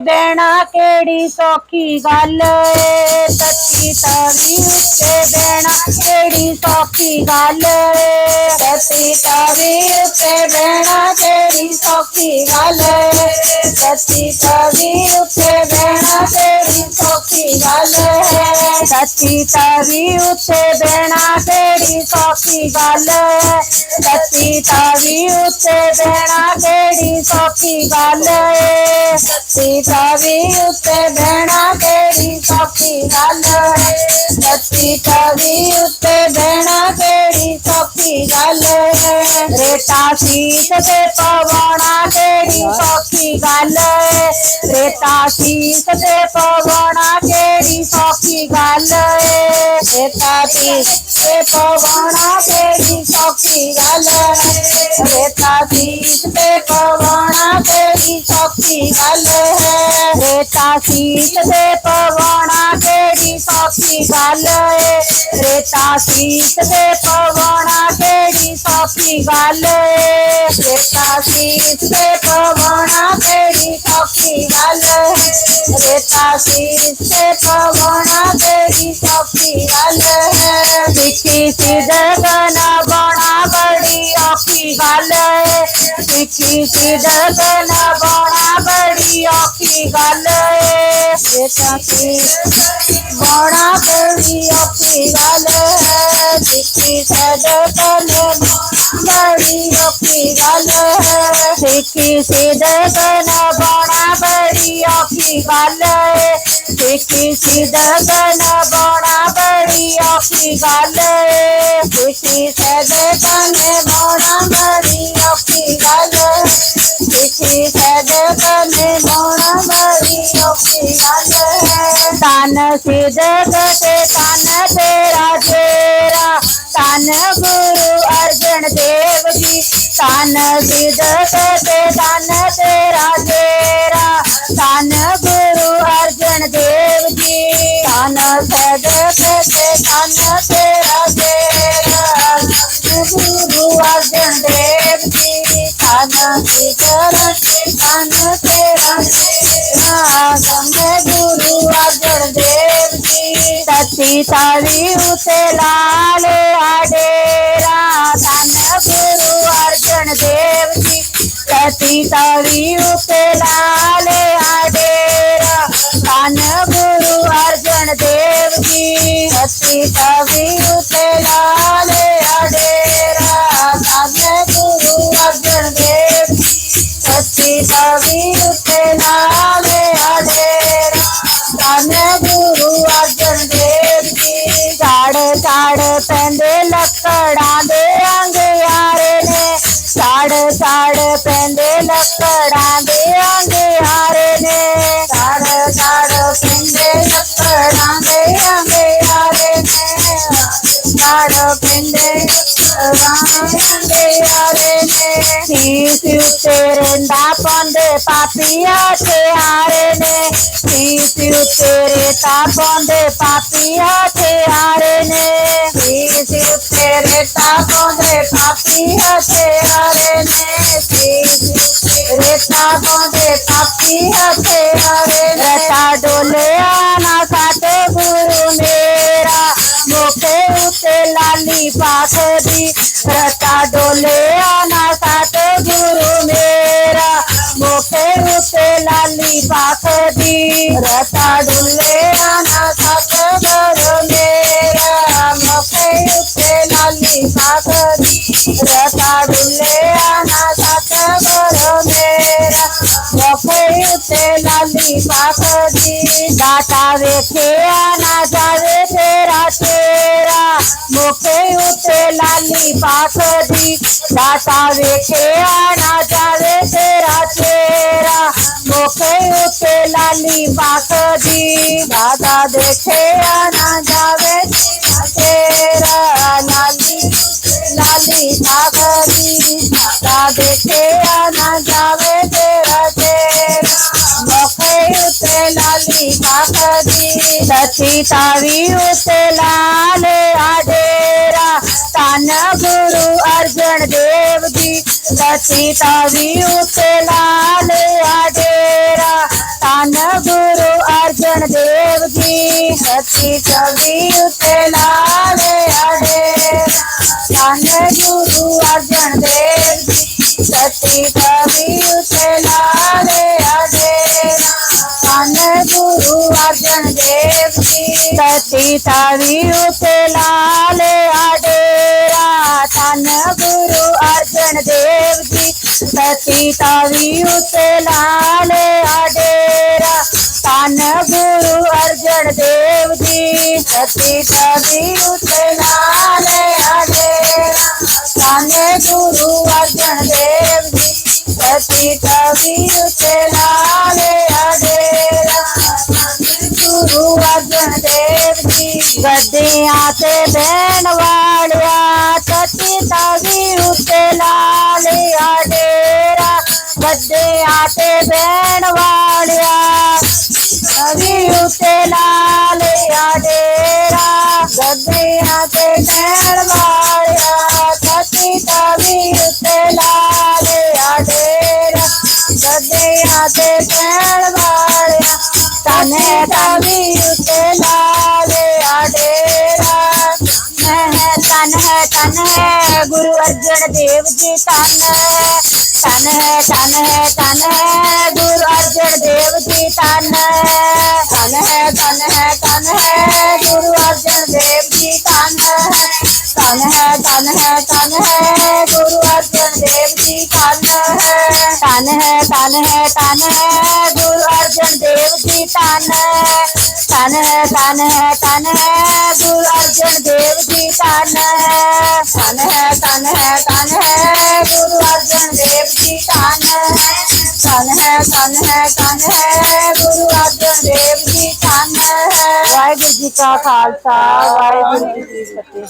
ਬਹਿਣਾ ਕਿਹੜੀ ਸੌਖੀ ਗੱਲ ਏ ਸੱਚੀ ਤਵੀ ਉੱਤੇ ਬਹਿਣਾ ਕਿਹੜੀ ਸੌਖੀ ਗੱਲ ਏ ਸੱਚੀ ਤਵੀ ਉੱਤੇ ਬਹਿਣਾ ਕਿਹੜੀ ਸੌਖੀ ਗੱਲ ਏ ਸੱਚੀ ਤਵੀ ਉੱਤੇ ਬਹਿਣਾ ਕਿਹੜੀ ਸੌਖੀ ਗੱਲ ਏ ਸੱਚੀ ਤਵੀ ਉੱਤੇ ਬਹਿਣਾ ਕਿਹੜੀ ਸੌਖੀ ਗੱਲ ਏ ਸੱਚੀ ਤਵੀ ਉੱਤੇ ਬਹਿਣਾ ਕਿਹੜੀ ਸੌਖੀ ਗੱਲ ਏ सच्ची सीता उते भेणा तेरी सौखी गल है। सच्ची भी उते भेणा तेरी सौखी गल है। रेता सीत से पवना तेरी सौखी गल है। रेता सीत से पवना तेरी सौखी गल है। रेता सीत से पवना तेरी सौखी गल है। रेता सीत से पवना की सौखी गल है। रेता सीत दे पवना केड़ी सौखी गल है। रेता सीत दे पवना केड़ी सौखी गल है। रेता सीत दे पवना केड़ी सौखी गल है। रेता सीत दे पवना केड़ी सौखी गल है। मिट्टी सीधे बड़ा बड़ी औखी गल है बड़ा बड़ी औखी गल है सिक्की सीधे तेने बड़ी औखी गल है सिक्की सीधे बड़ा बड़ी औखी गल है सिक्की सीधे बड़ा बड़ी औखी गल है सिक्की सीधे बड़ा बड़ी औखी अच्छी है जगन की गल है तन सी जगत तन तेरा तेरा तन गुरु अर्जन देव जी तन सी जगत तन तेरा तेरा तन गुरु अर्जन देव जी तन सजगत तन तेरा તરફે પાન તેરા ગમે ગુરુ આગળ દેવજી સતી તારી ઉતે લાલ આડેરા તાન ગુરુ અર્જણ દેવજી સતી તારી ઉતે લાલ ആരോപിന്റെ तेरेंदा पौधे पापिया के हारे ने शिशु तेरे ता पौधे पापिया के हारे ने शिशु तेरे ता पौधे पापिया के हारे ने शिशु तेरे ता पौधे पापिया ਡੋਲਿਆ ਨਾ ਸਤ ਗੁਰੂ ਮੇਰਾ ਮੋਕੇ ਉੱਤੇ ਲਾਲੀ ਪਾਖਦੀ ਰਤਾ ਡੋਲਿਆ ਨਾ लाली पाप जी दाता वे आना जावे वे तेरा तेरा मुखे उठे लाली पाप जी दाता वे आना जावे वे तेरा तेरा मुखे उठे लाली पाप जी दाता वे खेया ना जावे तेरा लाली लाली पाप जी दाता वे सीता वीर लाल आधेरा, तान गुरु अर्जन देव जी। सीता वीर लाल आधेरा, तन गुरु अर्जन देव जी। सीता उस लाल आधेरा धन गुरु अर्जन देव जी। सती कबीर सती तारी उसे लाल आडेरा। तन गुरु अर्जन देव जी सती तारी उसे लाल आडेरा। तन गुरु अर्जन देव जी सती तारी उसे लाल आडेरा। तन गुरु अर्जन देव जी सती तारी उसे लाल देव जी गद्दियाँ ते बैन वालिया सती तवी उसे लालिया डेरा गद्दियाँ ते बैन वालिया तवी उसे लालिया डेरा गद्दियाँ ते बैन वालिया सती तवी उते लालिया डेरा गद्दिया ते बैन तन है गुरु अर्जुन देव जी तन तन है तन है तन है गुरु अर्जुन देव जी तन तन है तन है तन है गुरु अर्जुन देव जी तन है तन है तन है तन है गुरु अर्जुन देव जी तन है तन है तन है तन है गुरु अर्जुन देव जी तन तन है तन है तन है गुरु अर्जुन देव जी तन है शान है, गुरु अर्जन देव की शान है। शान है शान है शान है, गुरु अर्जन देव की शान है। वाहेगुरु जी का खालसा, वाहेगुरु जी की फतेह।